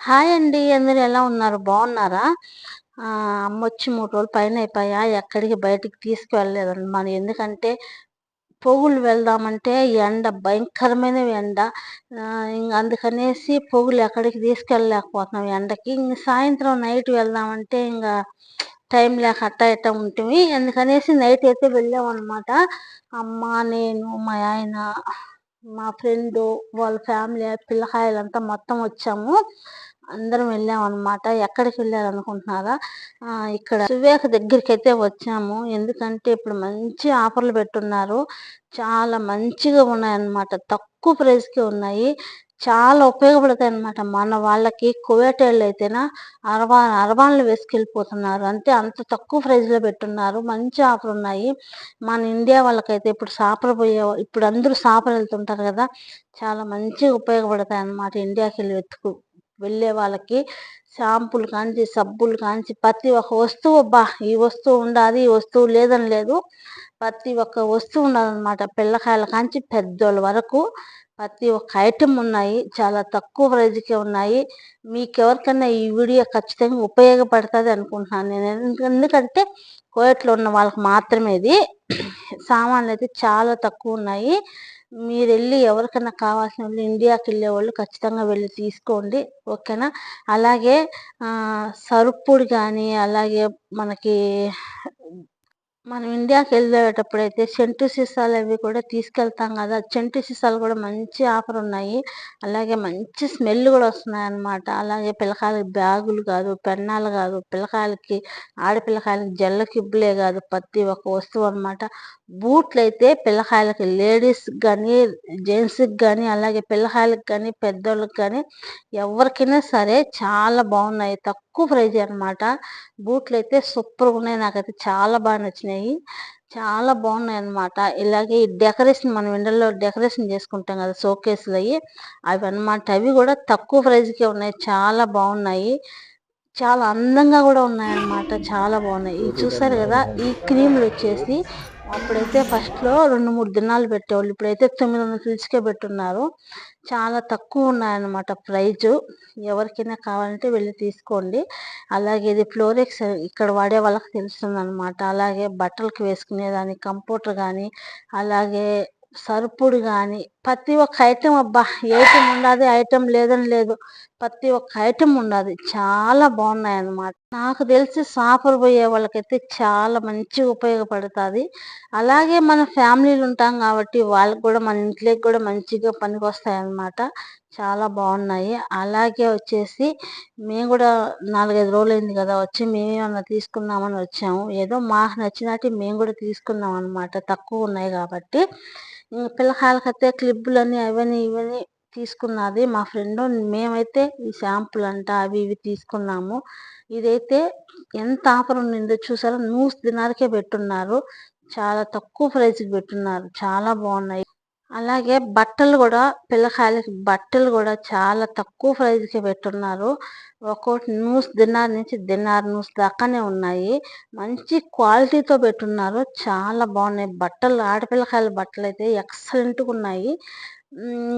Hi అండి అందరు ఎలా ఉన్నారు? బాగున్నారా? అమ్మ వచ్చి మూడు రోజులు పైన అయిపోయా ఎక్కడికి బయటికి తీసుకువెళ్ళలేదండి. మనం ఎందుకంటే పొగులు వెళ్దామంటే ఎండ భయంకరమైన ఎండ. అందుకనేసి పొగులు ఎక్కడికి తీసుకెళ్ళలేకపోతున్నాం ఎండకి. ఇంక సాయంత్రం నైట్ వెళ్దామంటే ఇంకా టైం లేక అట్ట ఇట్ట ఉంటుంది అందుకనేసి నైట్ అయితే వెళ్ళామన్నమాట. అమ్మ నేను మా ఆయన మా ఫ్రెండ్ వాళ్ళ ఫ్యామిలీ పిల్లకాయలంతా మొత్తం వచ్చాము. అందరం వెళ్ళాం అనమాట ఎక్కడికి వెళ్ళారనుకుంటున్నారా ఇక్కడ సువేక దగ్గరికి అయితే వచ్చాము. ఎందుకంటే ఇప్పుడు మంచి ఆఫర్లు పెట్టున్నారు. చాలా మంచిగా ఉన్నాయన్నమాట. తక్కువ ప్రైస్కి ఉన్నాయి. చాలా ఉపయోగపడతాయి అనమాట మన వాళ్ళకి కువేటేళ్ళు అయితేనా అరవా అరవాళ్ళు వేసుకెళ్ళిపోతున్నారు. అంటే అంత తక్కువ ప్రైజ్లో పెట్టున్నారు. మంచి ఆఫర్ ఉన్నాయి. మన ఇండియా వాళ్ళకైతే ఇప్పుడు సాపర పోయే ఇప్పుడు అందరూ సాపర వెళ్తుంటారు కదా. చాలా మంచిగా ఉపయోగపడతాయి అన్నమాట ఇండియాకి వెళ్ళి వెతుకు. వెళ్ళే వాళ్ళకి షాంపులు కాంచి సబ్బులు కాంచి ప్రతి ఒక్క వస్తువు బా ఈ వస్తువు ఉండాలి ఈ వస్తువు లేదని లేదు. ప్రతి ఒక్క వస్తువు ఉండాలన్నమాట. పిల్లకాయల కాంచి పెద్దోళ్ళ వరకు ప్రతి ఒక్క ఐటెం ఉన్నాయి. చాలా తక్కువ ప్రైజ్కే ఉన్నాయి. మీకు ఎవరికైనా ఈ వీడియో ఖచ్చితంగా ఉపయోగపడుతుంది అనుకుంటున్నాను నేను. ఎందుకంటే కోయట్లో ఉన్న వాళ్ళకి మాత్రమే ఇది. సామాన్లు అయితే చాలా తక్కువ ఉన్నాయి. మీరు వెళ్ళి ఎవరికైనా కావాల్సిన వాళ్ళు ఇండియాకి వెళ్ళే వాళ్ళు ఖచ్చితంగా వెళ్ళి తీసుకోండి ఓకేనా? అలాగే సరుపుడు కానీ అలాగే మనకి మనం ఇండియాకి వెళ్ళేటప్పుడు అయితే చెంటు సీసాలు అవి కూడా తీసుకెళ్తాం కదా చెంటు సీసాలు కూడా మంచి ఆఫర్ ఉన్నాయి. అలాగే మంచి స్మెల్ కూడా వస్తున్నాయి అన్నమాట అలాగే పిల్లకాయలకి బ్యాగులు కాదు పెన్నాలు కాదు పిల్లకాయలకి ఆడపిల్లకాయలకి జల్ల కిబ్బులే కాదు ప్రతి ఒక్క వస్తువు అనమాట బూట్లు అయితే పిల్లకాయలకి లేడీస్ కానీ జెంట్స్కి కానీ అలాగే పిల్లకాయలకి కానీ పెద్దోళ్ళకి కానీ ఎవరికైనా సరే చాలా బాగున్నాయి. తక్కువ ప్రైజ్ అనమాట బూట్లు అయితే సూపర్గా ఉన్నాయి. నాకైతే చాలా బాగా నచ్చినాయి. చాలా బాగున్నాయి అనమాట ఇలాగే డెకరేషన్ మనం ఇండల్లో డెకరేషన్ చేసుకుంటాం కదా షోకేస్లు అవి అవి అనమాట అవి కూడా తక్కువ ప్రైజ్కే ఉన్నాయి. చాలా బాగున్నాయి. చాలా అందంగా కూడా ఉన్నాయన్నమాట చాలా బాగున్నాయి. ఇవి చూసారు కదా ఈ క్రీములు వచ్చేసి అప్పుడైతే ఫస్ట్లో రెండు మూడు దినాలు పెట్టేవాళ్ళు. ఇప్పుడైతే తొమ్మిది వందల పిలుచుకే పెట్టున్నారు. చాలా తక్కువ ఉన్నాయన్నమాట ప్రైజు. ఎవరికైనా కావాలంటే వెళ్ళి తీసుకోండి. అలాగే ఇది ఫ్లోరెక్స్ ఇక్కడ వాడే వాళ్ళకి తెలుస్తుంది అనమాట అలాగే బట్టలకు వేసుకునేదాన్ని కంప్యూటర్ కానీ అలాగే సరుపుడు కానీ ప్రతి ఒక్క ఐటెం అబ్బా ఐటెం ఉండదు ఐటెం లేదని లేదు. ప్రతి ఒక్క ఐటెం ఉండదు. చాలా బాగున్నాయి అన్నమాట నాకు తెలిసి సాఫర్ పోయే వాళ్ళకైతే చాలా మంచిగా ఉపయోగపడుతుంది. అలాగే మన ఫ్యామిలీలు ఉంటాం కాబట్టి వాళ్ళకి కూడా మన ఇంట్లోకి కూడా మంచిగా పనికి అన్నమాట చాలా బాగున్నాయి. అలాగే వచ్చేసి మేము కూడా నాలుగైదు రోజులు అయింది కదా వచ్చి మేమేమన్నా తీసుకుందామని వచ్చాము. ఏదో మాకు నచ్చినట్టు మేము కూడా తీసుకున్నాం అనమాట తక్కువ ఉన్నాయి కాబట్టి. పిల్లకాయలకైతే క్లిప్పులని అవని ఇవని తీసుకున్నది మా ఫ్రెండ్. మేమైతే ఈ షాంపులు అంట అవి ఇవి తీసుకున్నాము. ఇదైతే ఎంత ఆఫర్ ఉండిందో చూసారా? నూస్ దినాలకే పెట్టున్నారు. చాలా తక్కువ ప్రైస్కి పెట్టున్నారు. చాలా బాగున్నాయి. అలాగే బట్టలు కూడా పిల్లకాయలకి బట్టలు కూడా చాలా తక్కువ ప్రైజ్కి పెట్టున్నారు. ఒక్కొక్కటి నూస్ దినార్ నుంచి దినార్ నూస్ దాకానే ఉన్నాయి. మంచి క్వాలిటీతో పెట్టున్నారు. చాలా బాగున్నాయి బట్టలు. ఆడపిల్లకాయల బట్టలు అయితే ఎక్సలెంట్గా ఉన్నాయి.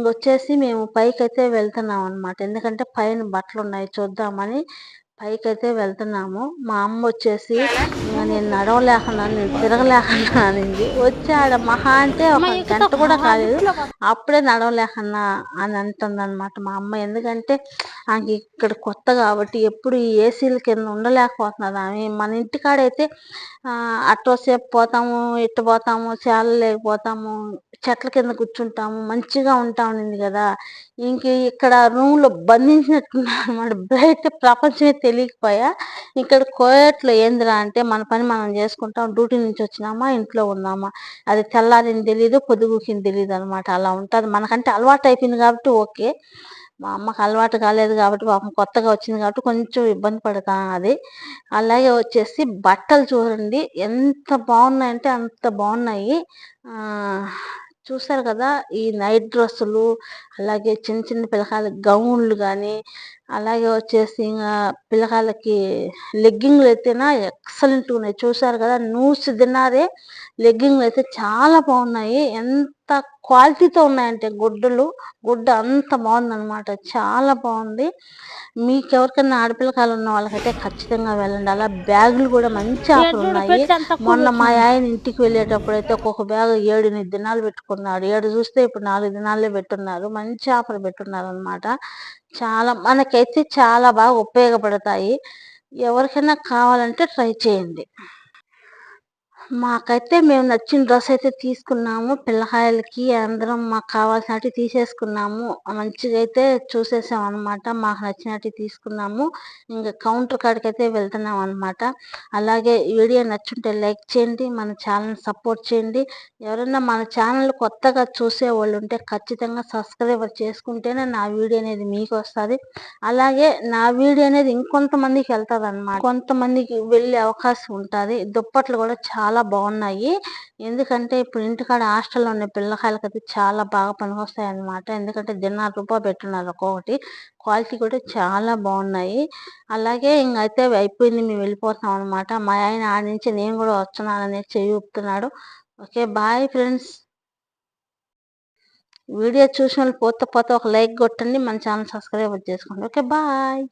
వచ్చేసి మేము పైకి అయితే వెళ్తున్నాం అనమాట ఎందుకంటే పైన బట్టలు ఉన్నాయి చూద్దామని. పైకి అయితే వెళ్తున్నాము. మా అమ్మ వచ్చేసి నేను నడవలేకుండా నేను తిరగలేకుండా అనింది. వచ్చాడ. మహా అంటే ఒక గంట కూడా కాలేదు. అప్పుడే నడవలేకన్నా అని అంటుంది అనమాట మా అమ్మ. ఎందుకంటే ఆమెకి ఇక్కడ కొత్త కాబట్టి ఎప్పుడు ఈ ఏసీల కింద ఉండలేకపోతున్నది ఆమె. మన ఇంటికాడైతే అట్టోసేపు పోతాము ఇట్టు పోతాము చాలా లేకపోతాము చెట్ల కింద కూర్చుంటాము మంచిగా ఉంటా ఉండింది కదా. ఇంక ఇక్కడ రూమ్లో బంధించినట్టున్నారు అనమాట బయట ప్రపంచమే తెలియకపోయా. ఇక్కడ కోయట్లో ఏందిరా అంటే మన పని మనం చేసుకుంటాం డ్యూటీ నుంచి వచ్చినామా ఇంట్లో ఉన్నామా? అది తెల్లారిని తెలియదు పొద్దుగుకిని తెలియదు అనమాట అలా ఉంటుంది. మనకంటే అలవాటు అయిపోయింది కాబట్టి ఓకే. మా అమ్మకి అలవాటు కాలేదు కాబట్టి పాపం కొత్తగా వచ్చింది కాబట్టి కొంచెం ఇబ్బంది పడతా అది. అలాగే వచ్చేసి బట్టలు చూడండి. ఎంత బాగున్నాయంటే అంత బాగున్నాయి. చూసారు కదా ఈ నైట్ డ్రెస్సులు అలాగే చిన్న చిన్న పిల్లకాయల గౌన్లు కానీ అలాగే వచ్చేసి ఇంకా పిల్లకాయలకి లెగ్గింగ్లు అయితేనా ఎక్సలెంట్ ఉన్నాయి. చూసారు కదా నూసి తిన్నారే లెగ్గింగ్లు అయితే చాలా బాగున్నాయి. ఎంత క్వాలిటీతో ఉన్నాయంటే గుడ్డలు. గుడ్డ అంత బాగుందన్నమాట. చాలా బాగుంది. మీకు ఎవరికైనా ఆడపిల్లకాయలు ఉన్న వాళ్ళకైతే ఖచ్చితంగా వెళ్ళండి. అలా బ్యాగులు కూడా మంచి ఆఫర్ ఉన్నాయి. మొన్న మా ఆయన ఇంటికి వెళ్ళేటప్పుడు అయితే ఒక్కొక్క బ్యాగ్ ఏడు దినాలు పెట్టుకున్నాడు. ఏడు చూస్తే ఇప్పుడు నాలుగు దినాలే పెట్టున్నారు. మంచి ఆఫర్ పెట్టున్నారు అనమాట చాలా మనకైతే చాలా బాగా ఉపయోగపడతాయి. ఎవరికైనా కావాలంటే ట్రై చేయండి. మాకైతే మేము నచ్చిన డ్రెస్ అయితే తీసుకున్నాము. పిల్లకాయలకి అందరం మాకు కావాల్సినట్టు తీసేసుకున్నాము. మంచిగా అయితే చూసేసాం అనమాట మాకు నచ్చినట్టు తీసుకున్నాము. ఇంకా కౌంటర్ కాడికి అయితే వెళ్తున్నాం అనమాట అలాగే వీడియో నచ్చుంటే లైక్ చేయండి. మన ఛానల్ సపోర్ట్ చేయండి. ఎవరైనా మన ఛానల్ కొత్తగా చూసే వాళ్ళు ఉంటే ఖచ్చితంగా సబ్స్క్రైబర్ చేసుకుంటేనే నా వీడియో అనేది మీకు వస్తుంది. అలాగే నా వీడియో అనేది ఇంకొంతమందికి వెళ్తుంది అనమాట కొంతమందికి వెళ్ళే అవకాశం ఉంటుంది. దుప్పట్లు కూడా చాలా బాగున్నాయి. ఎందుకంటే ఇప్పుడు ఇంటికాడ హాస్టల్లో ఉన్న పిల్లకాయలకి అయితే చాలా బాగా పనికొస్తాయి అనమాట ఎందుకంటే దిన్నర రూపాయ పెట్టున్నారు ఒక్కొక్కటి. క్వాలిటీ కూడా చాలా బాగున్నాయి. అలాగే ఇంకైతే అయిపోయింది మేము వెళ్ళిపోతున్నాం అనమాట మా ఆయన ఆడి నుంచి నేను కూడా వస్తున్నానని చెయ్యి ఊపుతున్నాడు ఓకే బాయ్ ఫ్రెండ్స్. వీడియో చూసిన వాళ్ళు పోతే పోతే ఒక లైక్ కొట్టండి. మన ఛానల్ సబ్స్క్రైబ్ చేసుకోండి ఓకే బాయ్.